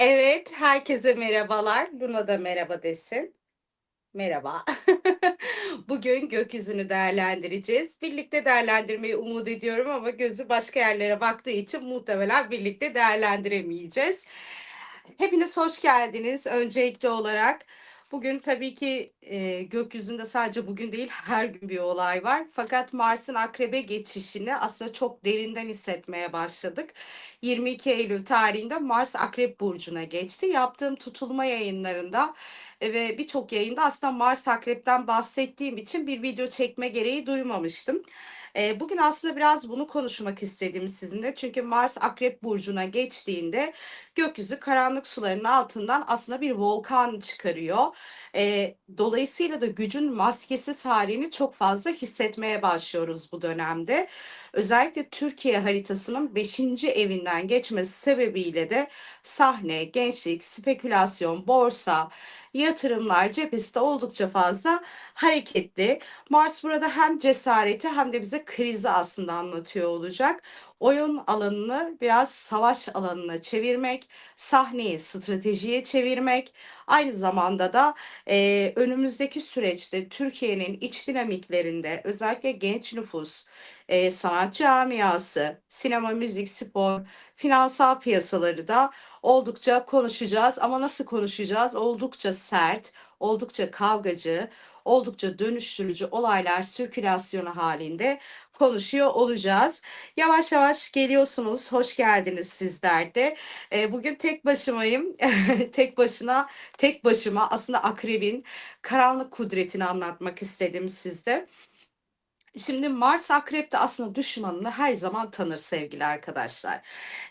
Evet, herkese merhabalar. Luna da merhaba desin. Merhaba. Bugün gökyüzünü değerlendireceğiz. Birlikte değerlendirmeyi umut ediyorum ama gözü başka yerlere baktığı için muhtemelen birlikte değerlendiremeyeceğiz. Hepiniz hoş geldiniz öncelikli olarak. Bugün tabii ki e, gökyüzünde sadece bugün değil her gün bir olay var. Fakat Mars'ın akrebe geçişini aslında çok derinden hissetmeye başladık. 22 Eylül tarihinde Mars Akrep Burcu'na geçti. Yaptığım tutulma yayınlarında e, ve birçok yayında aslında Mars Akrep'ten bahsettiğim için bir video çekme gereği duymamıştım. E, bugün aslında biraz bunu konuşmak istedim sizinle. Çünkü Mars Akrep Burcu'na geçtiğinde gökyüzü karanlık suların altından aslında bir volkan çıkarıyor. E, dolayısıyla da gücün maskesiz halini çok fazla hissetmeye başlıyoruz bu dönemde. Özellikle Türkiye haritasının 5. evinden geçmesi sebebiyle de sahne, gençlik, spekülasyon, borsa, yatırımlar cephesi de oldukça fazla hareketli. Mars burada hem cesareti hem de bize krizi aslında anlatıyor olacak. Oyun alanını biraz savaş alanına çevirmek, sahneyi stratejiye çevirmek, aynı zamanda da e, önümüzdeki süreçte Türkiye'nin iç dinamiklerinde özellikle genç nüfus, e, sanat camiası, sinema, müzik, spor, finansal piyasaları da oldukça konuşacağız. Ama nasıl konuşacağız? Oldukça sert, oldukça kavgacı, oldukça dönüştürücü olaylar sirkülasyonu halinde konuşuyor olacağız. Yavaş yavaş geliyorsunuz. Hoş geldiniz sizler de. E, bugün tek başımayım. tek başına, tek başıma aslında akrebin karanlık kudretini anlatmak istedim sizde. Şimdi Mars Akrep'te aslında düşmanını her zaman tanır sevgili arkadaşlar.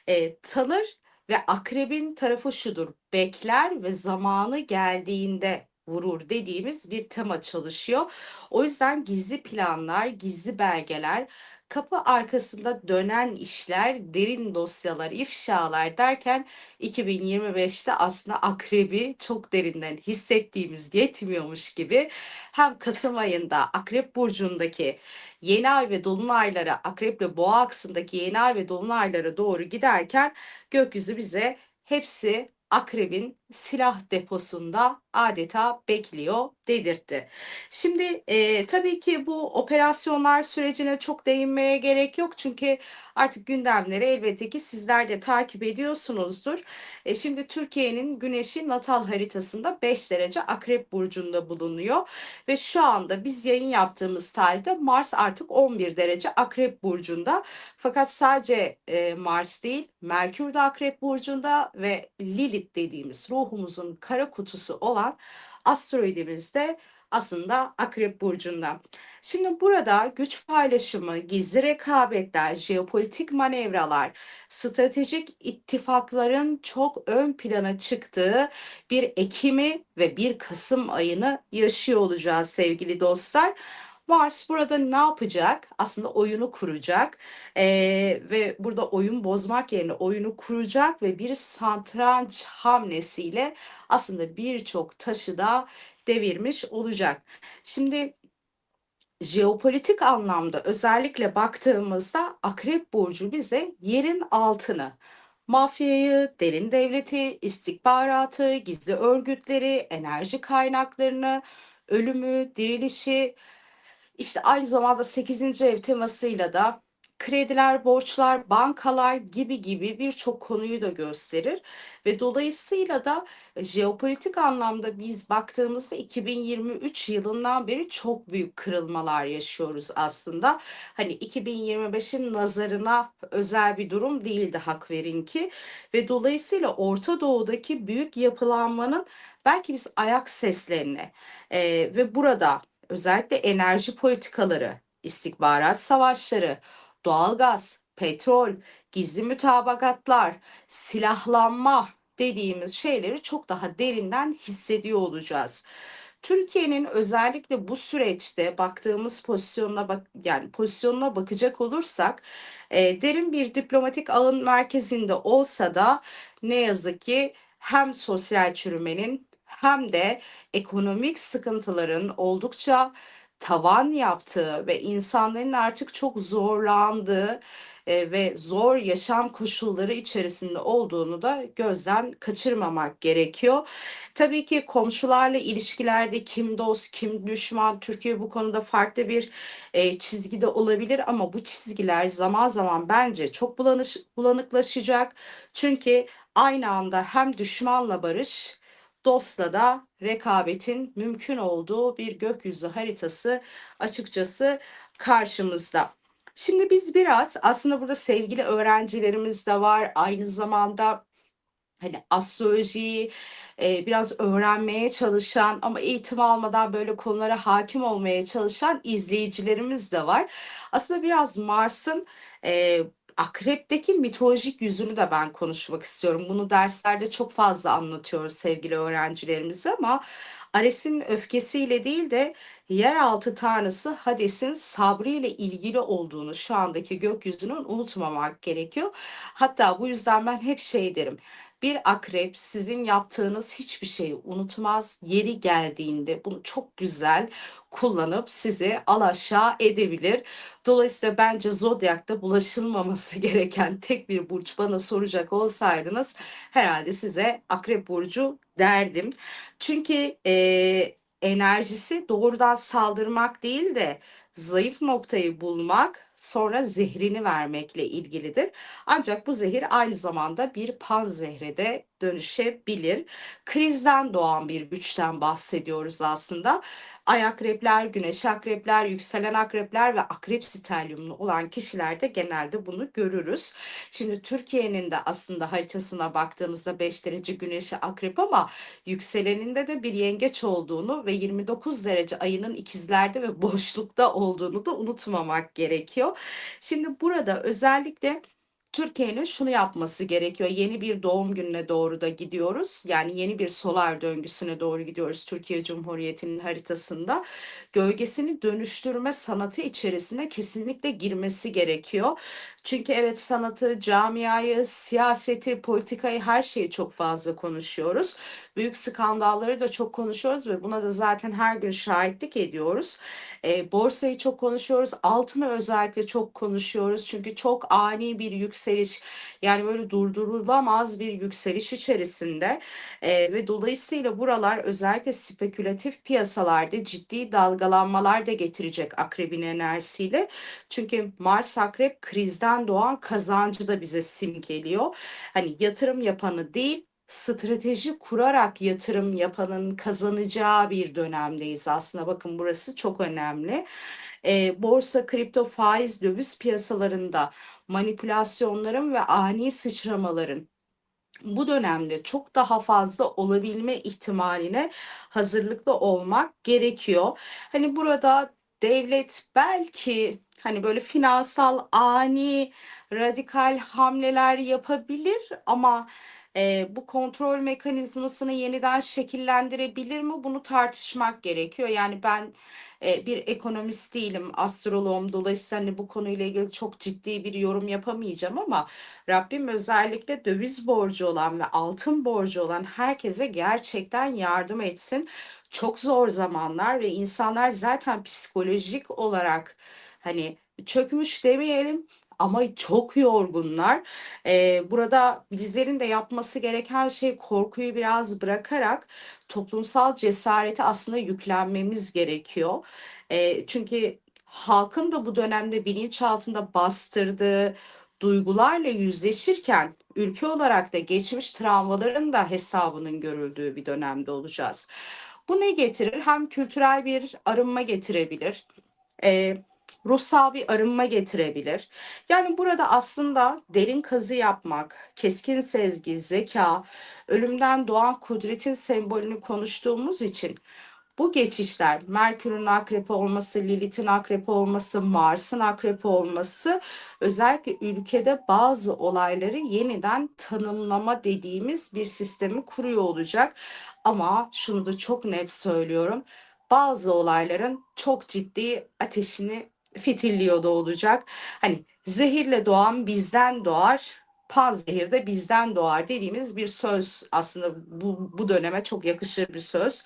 E, tanır ve akrebin tarafı şudur. Bekler ve zamanı geldiğinde vurur dediğimiz bir tema çalışıyor. O yüzden gizli planlar, gizli belgeler, kapı arkasında dönen işler, derin dosyalar, ifşalar derken 2025'te aslında akrebi çok derinden hissettiğimiz yetmiyormuş gibi hem Kasım ayında Akrep Burcu'ndaki yeni ay ve dolunaylara, Akrep ile Boğa aksındaki yeni ay ve dolunaylara doğru giderken gökyüzü bize hepsi akrebin silah deposunda adeta bekliyor dedirtti. Şimdi e, tabii ki bu operasyonlar sürecine çok değinmeye gerek yok çünkü artık gündemleri elbette ki sizler de takip ediyorsunuzdur. E, şimdi Türkiye'nin güneşi natal haritasında 5 derece akrep burcunda bulunuyor ve şu anda biz yayın yaptığımız tarihte Mars artık 11 derece akrep burcunda. Fakat sadece e, Mars değil Merkür de akrep burcunda ve Lilith dediğimiz ruhumuzun kara kutusu olan asteroidimiz de aslında Akrep Burcu'nda. Şimdi burada güç paylaşımı, gizli rekabetler, jeopolitik manevralar, stratejik ittifakların çok ön plana çıktığı bir Ekim'i ve bir Kasım ayını yaşıyor olacağız sevgili dostlar. Mars burada ne yapacak? Aslında oyunu kuracak ee, ve burada oyun bozmak yerine oyunu kuracak ve bir santranç hamlesiyle aslında birçok taşı da devirmiş olacak. Şimdi jeopolitik anlamda özellikle baktığımızda Akrep Burcu bize yerin altını, mafyayı, derin devleti, istihbaratı, gizli örgütleri, enerji kaynaklarını, ölümü, dirilişi, işte aynı zamanda 8. ev temasıyla da krediler, borçlar, bankalar gibi gibi birçok konuyu da gösterir ve dolayısıyla da e, jeopolitik anlamda biz baktığımızda 2023 yılından beri çok büyük kırılmalar yaşıyoruz aslında. Hani 2025'in nazarına özel bir durum değildi hak verin ki ve dolayısıyla Orta Doğu'daki büyük yapılanmanın belki biz ayak seslerine e, ve burada özellikle enerji politikaları, istihbarat savaşları, doğalgaz, petrol, gizli mütabakatlar, silahlanma dediğimiz şeyleri çok daha derinden hissediyor olacağız. Türkiye'nin özellikle bu süreçte baktığımız pozisyonuna bak yani pozisyonuna bakacak olursak e, derin bir diplomatik ağın merkezinde olsa da ne yazık ki hem sosyal çürümenin hem de ekonomik sıkıntıların oldukça tavan yaptığı ve insanların artık çok zorlandığı e, ve zor yaşam koşulları içerisinde olduğunu da gözden kaçırmamak gerekiyor. Tabii ki komşularla ilişkilerde kim dost, kim düşman, Türkiye bu konuda farklı bir e, çizgide olabilir ama bu çizgiler zaman zaman bence çok bulanış, bulanıklaşacak. Çünkü aynı anda hem düşmanla barış, dostla da rekabetin mümkün olduğu bir gökyüzü haritası açıkçası karşımızda. Şimdi biz biraz aslında burada sevgili öğrencilerimiz de var. Aynı zamanda hani astrolojiyi e, biraz öğrenmeye çalışan ama eğitim almadan böyle konulara hakim olmaya çalışan izleyicilerimiz de var. Aslında biraz Mars'ın e, Akrep'teki mitolojik yüzünü de ben konuşmak istiyorum. Bunu derslerde çok fazla anlatıyoruz sevgili öğrencilerimize ama Ares'in öfkesiyle değil de yeraltı tanrısı Hades'in sabrıyla ilgili olduğunu şu andaki gökyüzünün unutmamak gerekiyor. Hatta bu yüzden ben hep şey derim. Bir akrep sizin yaptığınız hiçbir şeyi unutmaz. Yeri geldiğinde bunu çok güzel kullanıp sizi alaşağı edebilir. Dolayısıyla bence zodyakta bulaşılmaması gereken tek bir burç bana soracak olsaydınız herhalde size akrep burcu derdim. Çünkü e, enerjisi doğrudan saldırmak değil de zayıf noktayı bulmak, sonra zehrini vermekle ilgilidir. Ancak bu zehir aynı zamanda bir pan zehre de dönüşebilir. Krizden doğan bir güçten bahsediyoruz aslında. Ay akrepler, güneş akrepler, yükselen akrepler ve akrep stelyumlu olan kişilerde genelde bunu görürüz. Şimdi Türkiye'nin de aslında haritasına baktığımızda 5 derece güneşi akrep ama yükseleninde de bir yengeç olduğunu ve 29 derece ayının ikizlerde ve boşlukta olduğunu da unutmamak gerekiyor. Şimdi burada özellikle Türkiye'nin şunu yapması gerekiyor. Yeni bir doğum gününe doğru da gidiyoruz. Yani yeni bir solar döngüsüne doğru gidiyoruz Türkiye Cumhuriyeti'nin haritasında. Gölgesini dönüştürme sanatı içerisine kesinlikle girmesi gerekiyor. Çünkü evet sanatı, camiayı, siyaseti, politikayı her şeyi çok fazla konuşuyoruz. Büyük skandalları da çok konuşuyoruz ve buna da zaten her gün şahitlik ediyoruz. E, borsayı çok konuşuyoruz. Altını özellikle çok konuşuyoruz. Çünkü çok ani bir yükseliş yani böyle durdurulamaz bir yükseliş içerisinde e, ve dolayısıyla buralar özellikle spekülatif piyasalarda ciddi dalgalanmalar da getirecek akrebin enerjisiyle. Çünkü Mars akrep krizden doğan kazancı da bize simgeliyor. Hani yatırım yapanı değil strateji kurarak yatırım yapanın kazanacağı bir dönemdeyiz aslında. Bakın burası çok önemli. E, borsa, kripto, faiz, döviz piyasalarında manipülasyonların ve ani sıçramaların bu dönemde çok daha fazla olabilme ihtimaline hazırlıklı olmak gerekiyor. Hani burada devlet belki hani böyle finansal ani radikal hamleler yapabilir ama e, bu kontrol mekanizmasını yeniden şekillendirebilir mi? Bunu tartışmak gerekiyor. Yani ben e, bir ekonomist değilim, astroloğum. Dolayısıyla hani bu konuyla ilgili çok ciddi bir yorum yapamayacağım ama Rabbim özellikle döviz borcu olan ve altın borcu olan herkese gerçekten yardım etsin. Çok zor zamanlar ve insanlar zaten psikolojik olarak hani çökmüş demeyelim ama çok yorgunlar. Ee, burada bizlerin de yapması gereken şey korkuyu biraz bırakarak toplumsal cesareti aslında yüklenmemiz gerekiyor. Ee, çünkü halkın da bu dönemde bilinç altında bastırdığı duygularla yüzleşirken ülke olarak da geçmiş travmaların da hesabının görüldüğü bir dönemde olacağız. Bu ne getirir? Hem kültürel bir arınma getirebilir. E, ruhsal bir arınma getirebilir. Yani burada aslında derin kazı yapmak, keskin sezgi, zeka, ölümden doğan kudretin sembolünü konuştuğumuz için bu geçişler Merkür'ün akrepi olması, Lilith'in akrepi olması, Mars'ın akrepi olması özellikle ülkede bazı olayları yeniden tanımlama dediğimiz bir sistemi kuruyor olacak. Ama şunu da çok net söylüyorum. Bazı olayların çok ciddi ateşini fitilliyor da olacak. Hani zehirle doğan bizden doğar, panzehir de bizden doğar dediğimiz bir söz aslında bu, bu döneme çok yakışır bir söz.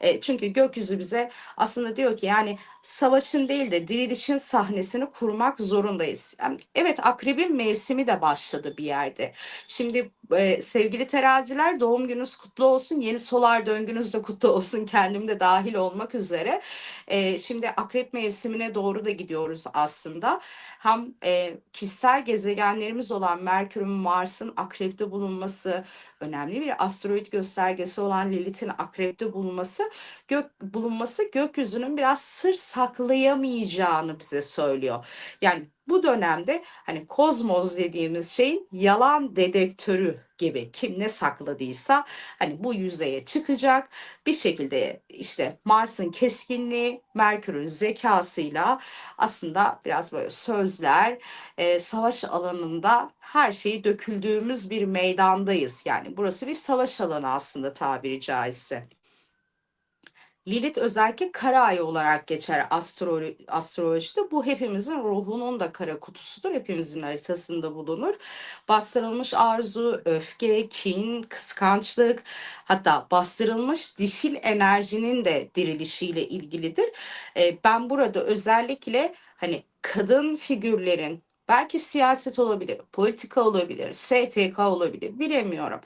E, çünkü gökyüzü bize aslında diyor ki yani savaşın değil de dirilişin sahnesini kurmak zorundayız. Evet akrebin mevsimi de başladı bir yerde. Şimdi e, sevgili teraziler doğum gününüz kutlu olsun. Yeni solar döngünüz de kutlu olsun. Kendim de dahil olmak üzere. E, şimdi akrep mevsimine doğru da gidiyoruz aslında. Hem e, kişisel gezegenlerimiz olan Merkür'ün Mars'ın akrepte bulunması, önemli bir asteroid göstergesi olan Lilith'in akrepte bulunması gök bulunması gökyüzünün biraz sır saklayamayacağını bize söylüyor. Yani bu dönemde hani kozmos dediğimiz şeyin yalan dedektörü gibi kim ne sakladıysa hani bu yüzeye çıkacak bir şekilde işte Mars'ın keskinliği, Merkür'ün zekasıyla aslında biraz böyle sözler, e, savaş alanında her şeyi döküldüğümüz bir meydandayız. Yani burası bir savaş alanı aslında tabiri caizse. Lilith özellikle kara ayı olarak geçer astrolo astrolojide. Bu hepimizin ruhunun da kara kutusudur. Hepimizin haritasında bulunur. Bastırılmış arzu, öfke, kin, kıskançlık hatta bastırılmış dişil enerjinin de dirilişiyle ilgilidir. Ee, ben burada özellikle hani kadın figürlerin belki siyaset olabilir, politika olabilir, STK olabilir bilemiyorum.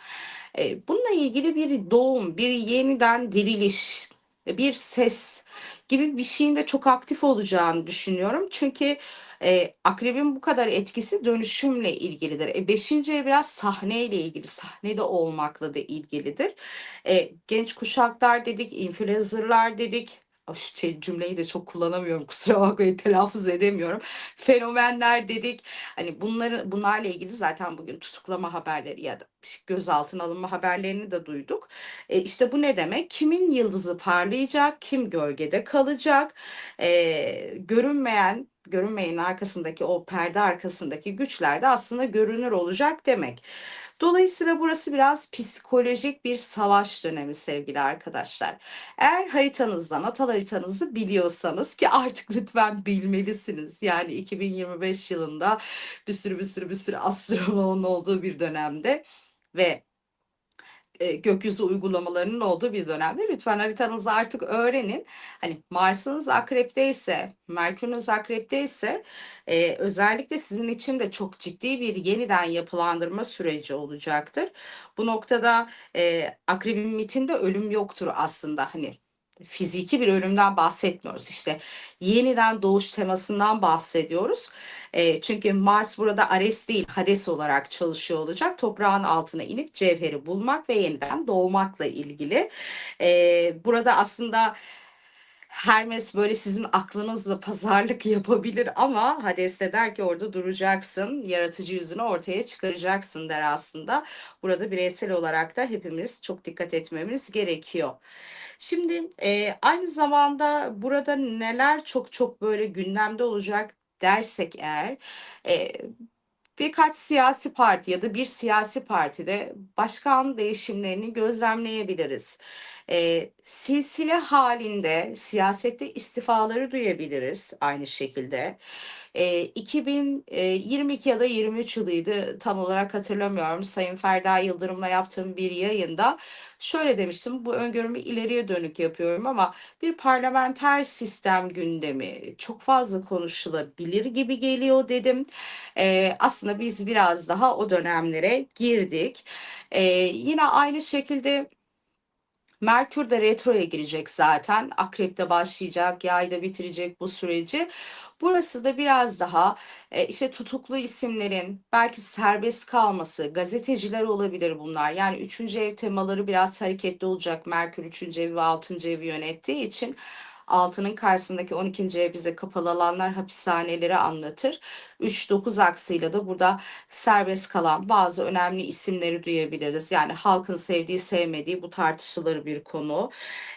Ee, bununla ilgili bir doğum, bir yeniden diriliş, bir ses gibi bir şeyin de çok aktif olacağını düşünüyorum. Çünkü e, akrebin bu kadar etkisi dönüşümle ilgilidir. E, beşinci ev biraz sahneyle ilgili, sahnede olmakla da ilgilidir. E, genç kuşaklar dedik, influencerlar dedik, şu şey, cümleyi de çok kullanamıyorum kusura bakmayın telaffuz edemiyorum. Fenomenler dedik. Hani bunları bunlarla ilgili zaten bugün tutuklama haberleri ya da gözaltına alınma haberlerini de duyduk. E, işte bu ne demek? Kimin yıldızı parlayacak, kim gölgede kalacak? E, görünmeyen görünmeyin arkasındaki o perde arkasındaki güçler de aslında görünür olacak demek. Dolayısıyla burası biraz psikolojik bir savaş dönemi sevgili arkadaşlar. Eğer haritanızdan, natal haritanızı biliyorsanız ki artık lütfen bilmelisiniz. Yani 2025 yılında bir sürü bir sürü bir sürü astronomun olduğu bir dönemde ve e, gökyüzü uygulamalarının olduğu bir dönemde lütfen haritanızı artık öğrenin. Hani Mars'ınız akrepteyse, Merkür'ünüz akrepteyse e, özellikle sizin için de çok ciddi bir yeniden yapılandırma süreci olacaktır. Bu noktada e, akrebin mitinde ölüm yoktur aslında hani fiziki bir ölümden bahsetmiyoruz. İşte yeniden doğuş temasından bahsediyoruz. E, çünkü Mars burada Ares değil Hades olarak çalışıyor olacak. Toprağın altına inip cevheri bulmak ve yeniden doğmakla ilgili. E, burada aslında Hermes böyle sizin aklınızla pazarlık yapabilir ama Hades de der ki orada duracaksın, yaratıcı yüzünü ortaya çıkaracaksın der aslında. Burada bireysel olarak da hepimiz çok dikkat etmemiz gerekiyor. Şimdi e, aynı zamanda burada neler çok çok böyle gündemde olacak dersek eğer e, birkaç siyasi parti ya da bir siyasi partide başkan değişimlerini gözlemleyebiliriz. E, silsile halinde siyasette istifaları duyabiliriz aynı şekilde. E, 2022 ya da 23 yılıydı tam olarak hatırlamıyorum. Sayın Ferda Yıldırım'la yaptığım bir yayında şöyle demiştim. Bu öngörümü ileriye dönük yapıyorum ama bir parlamenter sistem gündemi çok fazla konuşulabilir gibi geliyor dedim. E, aslında biz biraz daha o dönemlere girdik. E, yine aynı şekilde Merkür de retroya girecek zaten. Akrep'te başlayacak, yayda bitirecek bu süreci. Burası da biraz daha e, işte tutuklu isimlerin belki serbest kalması, gazeteciler olabilir bunlar. Yani üçüncü ev temaları biraz hareketli olacak. Merkür üçüncü evi ve altıncı evi yönettiği için altının karşısındaki 12. ev bize kapalı alanlar hapishaneleri anlatır. 3-9 aksıyla da burada serbest kalan bazı önemli isimleri duyabiliriz. Yani halkın sevdiği sevmediği bu tartışılır bir konu.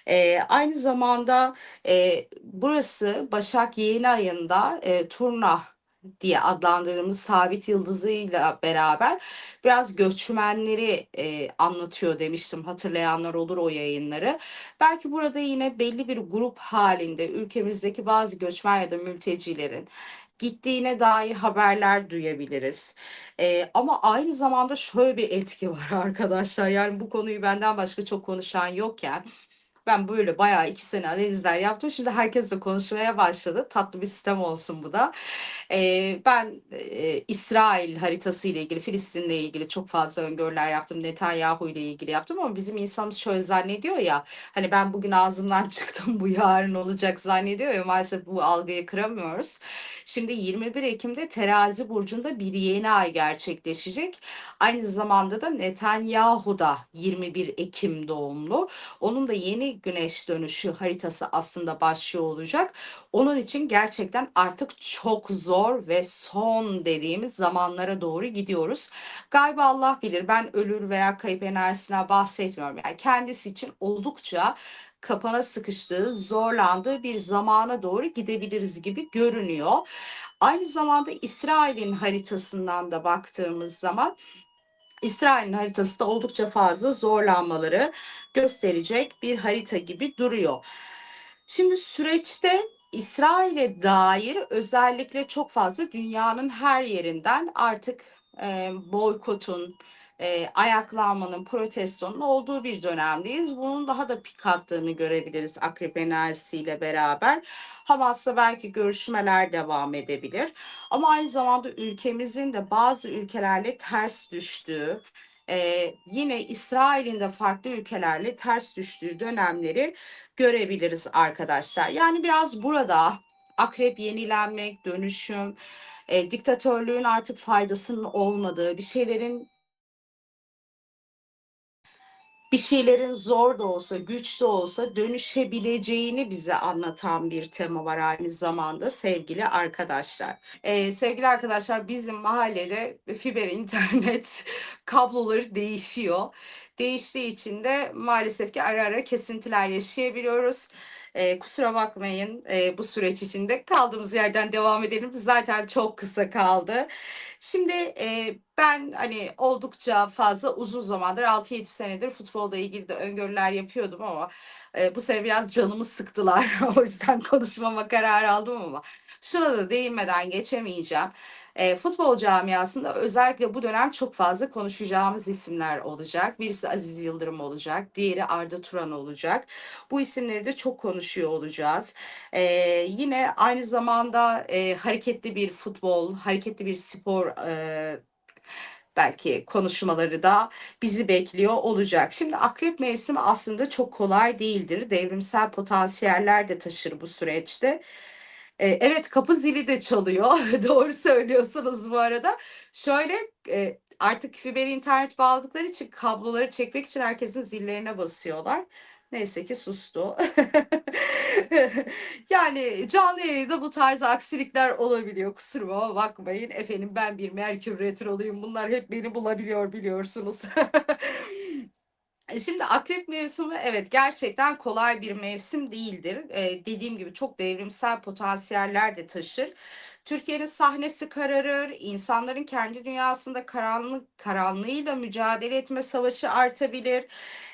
E, aynı zamanda e, burası Başak yeni ayında e, turna diye adlandırdığımız sabit yıldızıyla beraber biraz göçmenleri e, anlatıyor demiştim. Hatırlayanlar olur o yayınları. Belki burada yine belli bir grup halinde ülkemizdeki bazı göçmen ya da mültecilerin gittiğine dair haberler duyabiliriz. E, ama aynı zamanda şöyle bir etki var arkadaşlar. Yani bu konuyu benden başka çok konuşan yokken Ben böyle bayağı 2 sene analizler yaptım. Şimdi herkesle konuşmaya başladı. Tatlı bir sistem olsun bu da. Eee, ben, eee, İsrail haritası ile ilgili, Filistin'le ilgili çok fazla öngörüler yaptım. Netanyahu ile ilgili yaptım ama bizim insanımız şöyle zannediyor ya, hani ben bugün ağzımdan çıktım bu yarın olacak zannediyor ya maalesef bu algıyı kıramıyoruz. Şimdi 21 Ekim'de Terazi burcunda bir yeni ay gerçekleşecek. Aynı zamanda da Netanyahu da 21 Ekim doğumlu. Onun da yeni güneş dönüşü haritası aslında başlıyor olacak. Onun için gerçekten artık çok zor ve son dediğimiz zamanlara doğru gidiyoruz. Galiba Allah bilir ben ölür veya kayıp enerjisinden bahsetmiyorum. Yani kendisi için oldukça kapana sıkıştığı, zorlandığı bir zamana doğru gidebiliriz gibi görünüyor. Aynı zamanda İsrail'in haritasından da baktığımız zaman İsrail'in haritası da oldukça fazla zorlanmaları gösterecek bir harita gibi duruyor. Şimdi süreçte İsrail'e dair özellikle çok fazla dünyanın her yerinden artık e, boykotun, e, ayaklanmanın, protestonun olduğu bir dönemdeyiz. Bunun daha da pik attığını görebiliriz akrep enerjisiyle beraber. Hamas'la belki görüşmeler devam edebilir. Ama aynı zamanda ülkemizin de bazı ülkelerle ters düştüğü, e, yine İsrail'in de farklı ülkelerle ters düştüğü dönemleri görebiliriz arkadaşlar. Yani biraz burada akrep yenilenmek, dönüşüm, e, diktatörlüğün artık faydasının olmadığı, bir şeylerin bir şeylerin zor da olsa, güç de olsa dönüşebileceğini bize anlatan bir tema var aynı zamanda sevgili arkadaşlar. Ee, sevgili arkadaşlar bizim mahallede fiber internet kabloları değişiyor. Değiştiği için de maalesef ki ara ara kesintiler yaşayabiliyoruz. E, kusura bakmayın e, bu süreç içinde kaldığımız yerden devam edelim. Zaten çok kısa kaldı. Şimdi e, ben hani oldukça fazla uzun zamandır 6-7 senedir futbolda ilgili de öngörüler yapıyordum ama e, bu sene biraz canımı sıktılar. o yüzden konuşmama karar aldım ama şuna da değinmeden geçemeyeceğim. E, futbol camiasında özellikle bu dönem çok fazla konuşacağımız isimler olacak. Birisi Aziz Yıldırım olacak, diğeri Arda Turan olacak. Bu isimleri de çok konuşuyor olacağız. E, yine aynı zamanda e, hareketli bir futbol, hareketli bir spor e, belki konuşmaları da bizi bekliyor olacak. Şimdi akrep mevsimi aslında çok kolay değildir. Devrimsel potansiyeller de taşır bu süreçte. E, evet kapı zili de çalıyor. Doğru söylüyorsunuz bu arada. Şöyle e, artık fiber internet bağladıkları için kabloları çekmek için herkesin zillerine basıyorlar. Neyse ki sustu. yani canlı yayında bu tarz aksilikler olabiliyor. Kusuruma bakmayın. Efendim ben bir Merkür Retroluyum. Bunlar hep beni bulabiliyor biliyorsunuz. E, şimdi akrep mevsimi evet gerçekten kolay bir mevsim değildir. Ee, dediğim gibi çok devrimsel potansiyeller de taşır. Türkiye'nin sahnesi kararır, insanların kendi dünyasında karanlık karanlığıyla mücadele etme savaşı artabilir.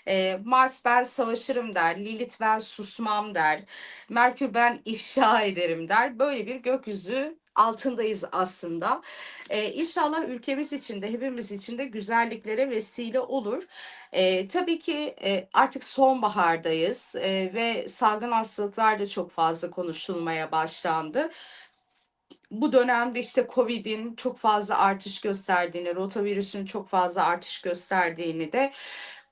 Ee, Mars ben savaşırım der, Lilith ben susmam der, Merkür ben ifşa ederim der. Böyle bir gökyüzü altındayız aslında. Ee, inşallah ülkemiz için de hepimiz için de güzelliklere vesile olur. Ee, tabii ki e, artık sonbahardayız e, ve salgın hastalıklar da çok fazla konuşulmaya başlandı bu dönemde işte Covid'in çok fazla artış gösterdiğini, rotavirüsün çok fazla artış gösterdiğini de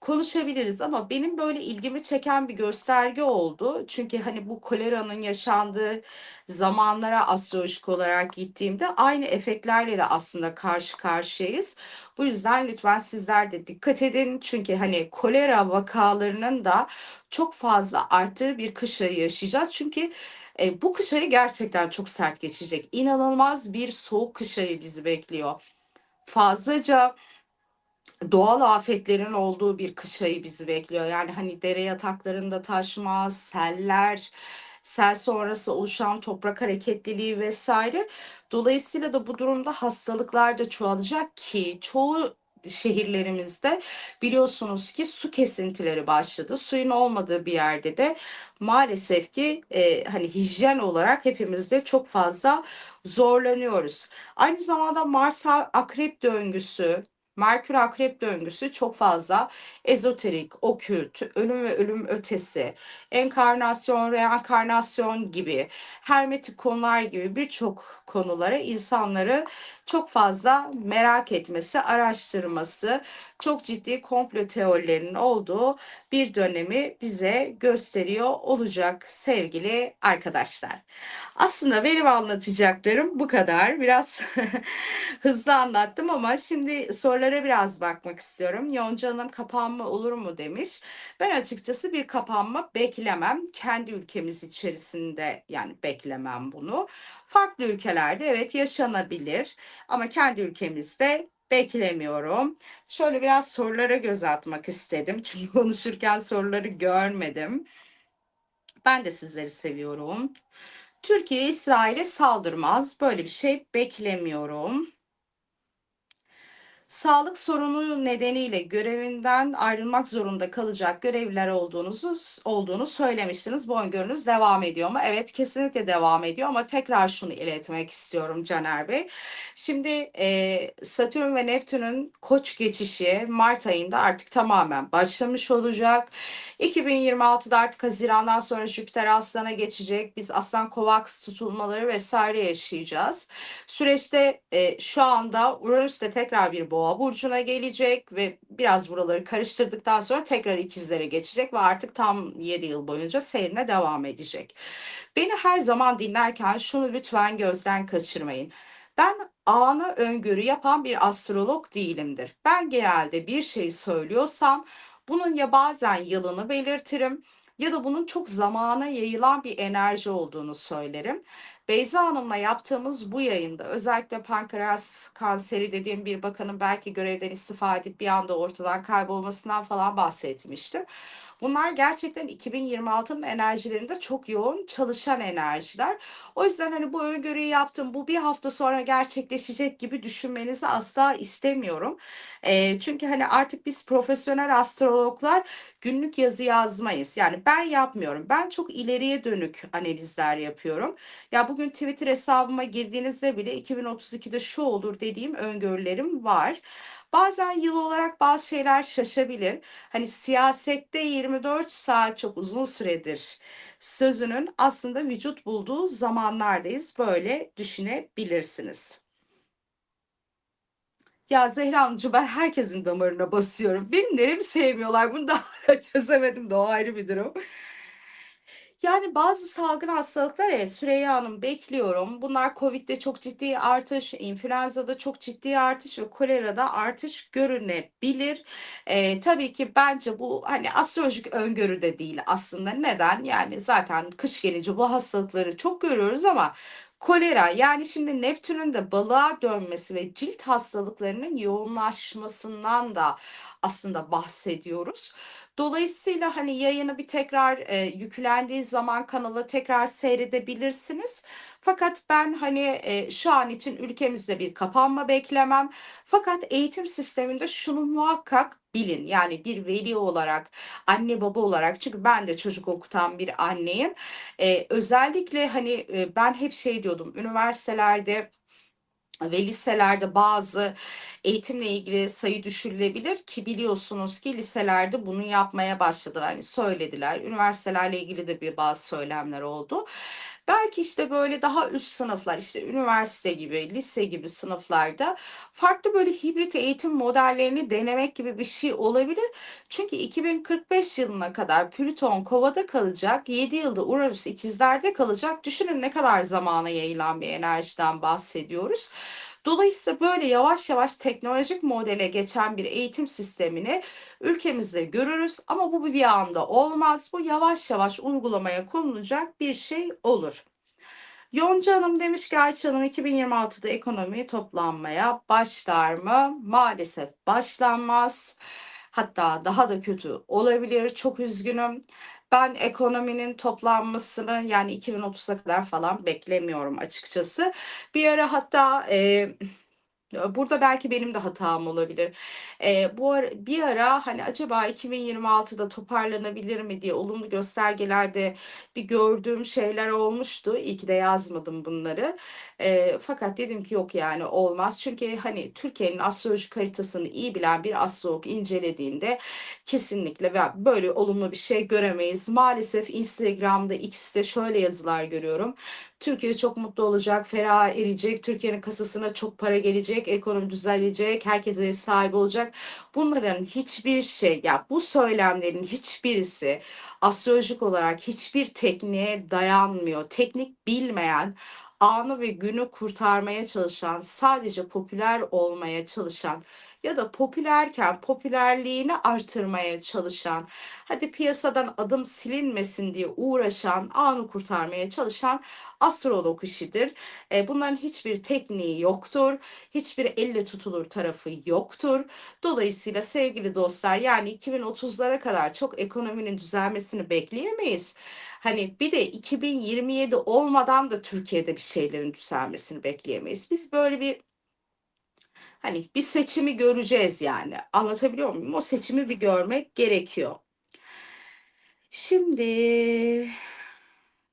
konuşabiliriz ama benim böyle ilgimi çeken bir gösterge oldu. Çünkü hani bu koleranın yaşandığı zamanlara astrolojik olarak gittiğimde aynı efektlerle de aslında karşı karşıyayız. Bu yüzden lütfen sizler de dikkat edin. Çünkü hani kolera vakalarının da çok fazla arttığı bir kış ayı yaşayacağız. Çünkü e, bu kış ayı gerçekten çok sert geçecek. İnanılmaz bir soğuk kış ayı bizi bekliyor. Fazlaca doğal afetlerin olduğu bir kış ayı bizi bekliyor. Yani hani dere yataklarında taşma, seller, sel sonrası oluşan toprak hareketliliği vesaire. Dolayısıyla da bu durumda hastalıklar da çoğalacak ki çoğu şehirlerimizde biliyorsunuz ki su kesintileri başladı. Suyun olmadığı bir yerde de maalesef ki e, hani hijyen olarak hepimiz de çok fazla zorlanıyoruz. Aynı zamanda Mars akrep döngüsü Merkür Akrep döngüsü çok fazla ezoterik, okült, ölüm ve ölüm ötesi, enkarnasyon, reenkarnasyon gibi, hermetik konular gibi birçok konulara insanları çok fazla merak etmesi, araştırması, çok ciddi komplo teorilerinin olduğu bir dönemi bize gösteriyor olacak sevgili arkadaşlar. Aslında benim anlatacaklarım bu kadar. Biraz hızlı anlattım ama şimdi sorulara biraz bakmak istiyorum. Yonca Hanım kapanma olur mu demiş. Ben açıkçası bir kapanma beklemem. Kendi ülkemiz içerisinde yani beklemem bunu. Farklı ülkelerde evet yaşanabilir ama kendi ülkemizde beklemiyorum. Şöyle biraz sorulara göz atmak istedim. Çünkü konuşurken soruları görmedim. Ben de sizleri seviyorum. Türkiye İsrail'e saldırmaz. Böyle bir şey beklemiyorum. Sağlık sorunu nedeniyle görevinden ayrılmak zorunda kalacak görevliler olduğunuzu olduğunu söylemiştiniz. Bu öngörünüz devam ediyor mu? Evet kesinlikle devam ediyor ama tekrar şunu iletmek istiyorum Caner Bey. Şimdi e, Satürn ve Neptün'ün koç geçişi Mart ayında artık tamamen başlamış olacak. 2026'da artık Haziran'dan sonra Jüpiter Aslan'a geçecek. Biz Aslan Kovaks tutulmaları vesaire yaşayacağız. Süreçte e, şu anda Uranüs'te tekrar bir Boğa burcuna gelecek ve biraz buraları karıştırdıktan sonra tekrar ikizlere geçecek ve artık tam 7 yıl boyunca seyrine devam edecek. Beni her zaman dinlerken şunu lütfen gözden kaçırmayın. Ben anı öngörü yapan bir astrolog değilimdir. Ben genelde bir şey söylüyorsam bunun ya bazen yılını belirtirim ya da bunun çok zamana yayılan bir enerji olduğunu söylerim. Beyza Hanım'la yaptığımız bu yayında özellikle pankreas kanseri dediğim bir bakanın belki görevden istifa edip bir anda ortadan kaybolmasından falan bahsetmiştim. Bunlar gerçekten 2026'nın enerjilerinde çok yoğun çalışan enerjiler. O yüzden hani bu öngörüyü yaptım, bu bir hafta sonra gerçekleşecek gibi düşünmenizi asla istemiyorum. E, çünkü hani artık biz profesyonel astrologlar günlük yazı yazmayız. Yani ben yapmıyorum. Ben çok ileriye dönük analizler yapıyorum. Ya bugün Twitter hesabıma girdiğinizde bile 2032'de şu olur dediğim öngörülerim var. Bazen yıl olarak bazı şeyler şaşabilir. Hani siyasette 24 saat çok uzun süredir sözünün aslında vücut bulduğu zamanlardayız. Böyle düşünebilirsiniz. Ya Zehra Hanımcığım ben herkesin damarına basıyorum. Benim neremi sevmiyorlar bunu da hala çözemedim de o ayrı bir durum. Yani bazı salgın hastalıklar evet Süreyya Hanım bekliyorum. Bunlar Covid'de çok ciddi artış, influenza'da çok ciddi artış ve kolerada artış görünebilir. Ee, tabii ki bence bu hani astrolojik öngörü de değil aslında. Neden? Yani zaten kış gelince bu hastalıkları çok görüyoruz ama Kolera yani şimdi Neptün'ün de balığa dönmesi ve cilt hastalıklarının yoğunlaşmasından da aslında bahsediyoruz. Dolayısıyla hani yayını bir tekrar e, yüklendiği zaman kanala tekrar seyredebilirsiniz. Fakat ben hani e, şu an için ülkemizde bir kapanma beklemem. Fakat eğitim sisteminde şunu muhakkak bilin. Yani bir veli olarak, anne baba olarak çünkü ben de çocuk okutan bir anneyim. E, özellikle hani e, ben hep şey diyordum üniversitelerde ve liselerde bazı eğitimle ilgili sayı düşürülebilir ki biliyorsunuz ki liselerde bunu yapmaya başladılar. Hani söylediler. Üniversitelerle ilgili de bir bazı söylemler oldu. Belki işte böyle daha üst sınıflar işte üniversite gibi, lise gibi sınıflarda farklı böyle hibrit eğitim modellerini denemek gibi bir şey olabilir. Çünkü 2045 yılına kadar Plüton Kova'da kalacak, 7 yılda Uranüs ikizlerde kalacak. Düşünün ne kadar zamana yayılan bir enerjiden bahsediyoruz. Dolayısıyla böyle yavaş yavaş teknolojik modele geçen bir eğitim sistemini ülkemizde görürüz ama bu bir anda olmaz. Bu yavaş yavaş uygulamaya konulacak bir şey olur. Yonca Hanım demiş ki Ayça Hanım 2026'da ekonomi toplanmaya başlar mı? Maalesef başlanmaz. Hatta daha da kötü olabilir. Çok üzgünüm. Ben ekonominin toplanmasını yani 2030'a kadar falan beklemiyorum açıkçası. Bir ara hatta e, burada belki benim de hatam olabilir. Eee, bu ara bir ara, hani, acaba 2026'da toparlanabilir mi diye olumlu göstergelerde bir gördüğüm şeyler olmuştu. İyi ki de yazmadım bunları. Eee, fakat dedim ki yok yani olmaz. Çünkü, hani, Türkiye'nin astrolojik haritasını iyi bilen bir astrolog incelediğinde kesinlikle böyle olumlu bir şey göremeyiz. Maalesef Instagram'da, X'te şöyle yazılar görüyorum. Türkiye çok mutlu olacak, feraha erecek, Türkiye'nin kasasına çok para gelecek, ekonomi düzelecek, herkes ev sahibi olacak. Bunların hiçbir şey, ya bu söylemlerin hiçbirisi astrolojik olarak hiçbir tekniğe dayanmıyor. Teknik bilmeyen, anı ve günü kurtarmaya çalışan, sadece popüler olmaya çalışan ya da popülerken popülerliğini artırmaya çalışan, hadi piyasadan adım silinmesin diye uğraşan, anı kurtarmaya çalışan astrolog işidir. Eee, bunların hiçbir tekniği yoktur. Hiçbir elle tutulur tarafı yoktur. Dolayısıyla sevgili dostlar, yani 2030'lara kadar çok ekonominin düzelmesini bekleyemeyiz. Hani bir de 2027 olmadan da Türkiye'de bir şeylerin düzelmesini bekleyemeyiz. Biz böyle bir hani bir seçimi göreceğiz yani. Anlatabiliyor muyum? O seçimi bir görmek gerekiyor. Şimdi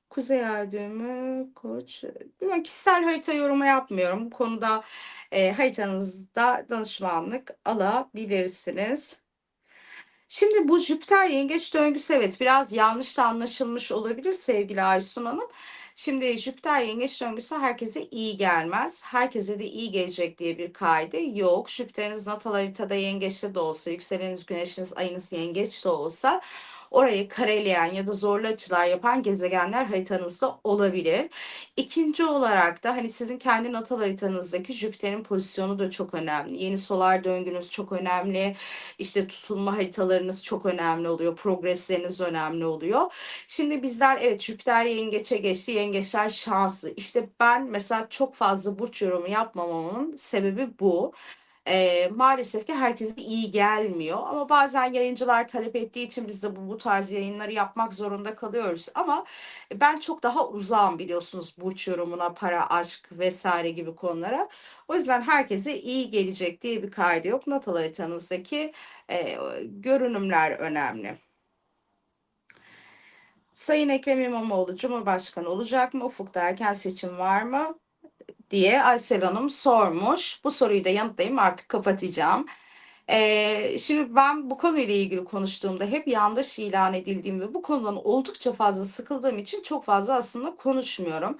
Kuzey Ay düğümü, Koç. Ben kişisel harita yorumu yapmıyorum. Bu konuda, eee, haritanızda danışmanlık alabilirsiniz. Şimdi bu Jüpiter Yengeç döngüsü evet biraz yanlış da anlaşılmış olabilir sevgili Aysun Hanım. Şimdi Jüpiter Yengeç döngüsü herkese iyi gelmez. Herkese de iyi gelecek diye bir kaide yok. Jüpiter'iniz natal haritada yengeçte de olsa, yükseleniniz, güneşiniz, ayınız yengeç de olsa orayı kareleyen ya da zorlu açılar yapan gezegenler haritanızda olabilir. İkinci olarak da hani sizin kendi natal haritanızdaki Jüpiter'in pozisyonu da çok önemli. Yeni solar döngünüz çok önemli. İşte tutulma haritalarınız çok önemli oluyor. Progresleriniz önemli oluyor. Şimdi bizler evet Jüpiter yengeçe geçti. Yengeçler şanslı. İşte ben mesela çok fazla burç yorumu yapmamamın sebebi bu. Eee, maalesef ki herkese iyi gelmiyor ama bazen yayıncılar talep ettiği için biz de bu bu tarz yayınları yapmak zorunda kalıyoruz ama ben çok daha uzağım biliyorsunuz burç yorumuna, para, aşk vs. gibi konulara. O yüzden herkese iyi gelecek diye bir kaydı yok. Natal haritanızdaki, eee, görünümler önemli. Sayın Ekrem İmamoğlu Cumhurbaşkanı olacak mı? Ufukta erken seçim var mı? Diye Aysel Hanım sormuş. Bu soruyu da yanıtlayayım artık kapatacağım. Eee, şimdi ben bu konuyla ilgili konuştuğumda hep yanlış ilan edildiğim ve bu konudan oldukça fazla sıkıldığım için çok fazla aslında konuşmuyorum.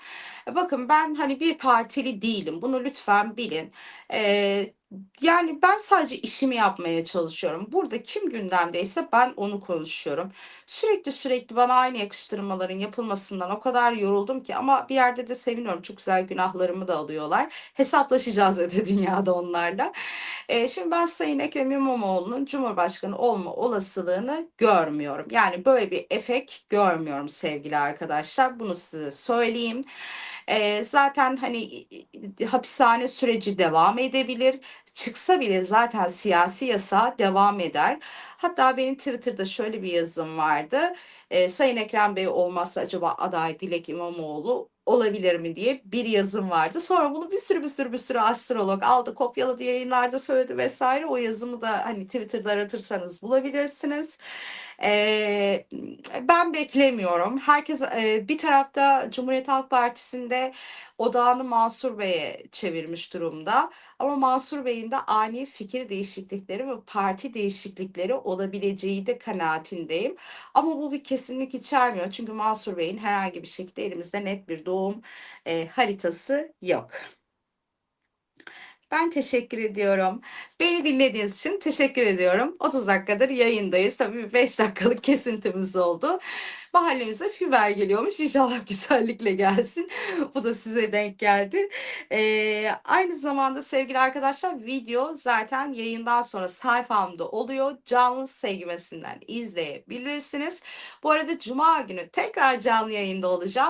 Bakın ben hani bir partili değilim. Bunu lütfen bilin. Eee, yani ben sadece işimi yapmaya çalışıyorum. Burada kim gündemdeyse ben onu konuşuyorum. Sürekli sürekli bana aynı yakıştırmaların yapılmasından o kadar yoruldum ki ama bir yerde de seviniyorum. Çok güzel günahlarımı da alıyorlar. Hesaplaşacağız öte dünyada onlarla. Eee, şimdi ben Sayın Ekrem İmamoğlu'nun Cumhurbaşkanı olma olasılığını görmüyorum. Yani böyle bir efekt görmüyorum sevgili arkadaşlar. Bunu size söyleyeyim. Eee, zaten hani hapishane süreci devam edebilir. Çıksa bile zaten siyasi yasağı devam eder. Hatta benim Twitter'da şöyle bir yazım vardı. Eee, Sayın Ekrem Bey olmazsa acaba aday Dilek İmamoğlu olabilir mi diye bir yazım vardı. Sonra bunu bir sürü bir sürü bir sürü astrolog aldı, kopyaladı, yayınlarda söyledi vesaire. O yazımı da hani Twitter'da aratırsanız bulabilirsiniz. Eee, ben beklemiyorum. Herkes eee, bir tarafta Cumhuriyet Halk Partisi'nde odağını Mansur Bey'e çevirmiş durumda. Ama Mansur Bey'in de ani fikir değişiklikleri ve parti değişiklikleri olabileceği de kanaatindeyim. Ama bu bir kesinlik içermiyor. Çünkü Mansur Bey'in herhangi bir şekilde elimizde net bir doğum eee, haritası yok. Ben teşekkür ediyorum. Beni dinlediğiniz için teşekkür ediyorum. 30 dakikadır yayındayız. Tabii bir 5 dakikalık kesintimiz oldu. Mahallemize fiber geliyormuş. İnşallah güzellikle gelsin. Bu da size denk geldi. Eee, aynı zamanda sevgili arkadaşlar video zaten yayından sonra sayfamda oluyor. Canlı sekmesinden izleyebilirsiniz. Bu arada cuma günü tekrar canlı yayında olacağım.